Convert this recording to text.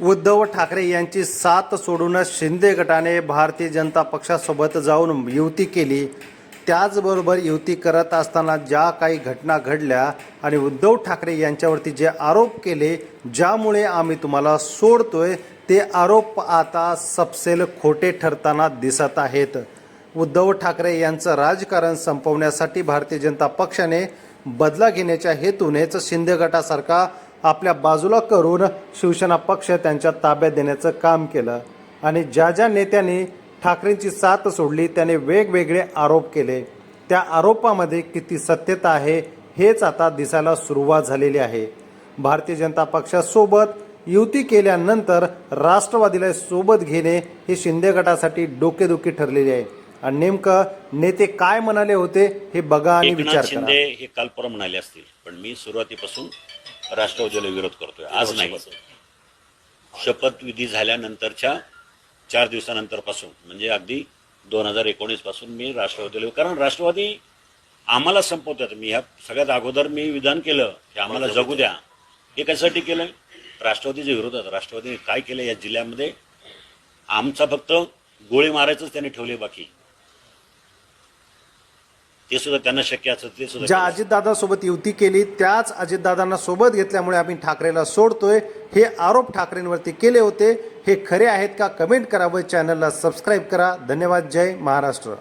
उद्धव ठाकरे यांची साथ सोडूनच शिंदे गटाने भारतीय जनता पक्षासोबत जाऊन युती केली. त्याचबरोबर युती करत असताना ज्या काही घटना घडल्या आणि उद्धव ठाकरे यांच्यावरती जे आरोप केले ज्यामुळे आम्ही तुम्हाला सोडतोय ते आरोप आता सपसेल खोटे ठरताना दिसत आहेत. उद्धव ठाकरे यांचं राजकारण संपवण्यासाठी भारतीय जनता पक्षाने बदला घेण्याच्या हेतूनेच शिंदे गटासारखा आपल्या बाजूला करून शिवसेना पक्ष त्यांच्या ताब्यात देण्याचं काम केलं. आणि ज्या ज्या नेत्यांनी ठाकरेंची साथ सोडली त्याने वेगवेगळे आरोप केले. त्या आरोपामध्ये किती सत्यता आहे हेच आता दिसायला सुरुवात झालेली आहे. भारतीय जनता पक्षासोबत युती केल्यानंतर राष्ट्रवादीला सोबत घेणे हे शिंदे गटासाठी डोकेदुखी ठरलेली आहे. आणि नेमकं नेते काय म्हणाले होते हे बघा आणि विचार शिंदे हे काल परम म्हणाले असतील पण मी सुरुवातीपासून राष्ट्रवादीला विरोध करतोय. आज नाही. शपथविधी झाल्यानंतरच्या चार दिवसानंतरपासून म्हणजे अगदी दोन हजार एकोणीसपासून मी राष्ट्रवादीला कारण राष्ट्रवादी आम्हाला संपवतात. मी ह्या सगळ्यात अगोदर मी विधान केलं की आम्हाला जगू द्या. हे कशासाठी केलं राष्ट्रवादीच्या विरोधात. राष्ट्रवादीने काय केलं या जिल्ह्यामध्ये? आमचा फक्त गोळी मारायचंच त्यांनी ठेवले बाकी. ते सुद्धा त्यांना शक्य असतं ते सुद्धा ज्या. अजितदादांसोबत युती केली त्याच अजितदादांना सोबत घेतल्यामुळे आम्ही ठाकरेला सोडतोय. हे आरोप ठाकरेंवरती केले होते. हे खरे आहेत का? कमेंट करा व चॅनलला सबस्क्राईब करा. धन्यवाद. जय महाराष्ट्र.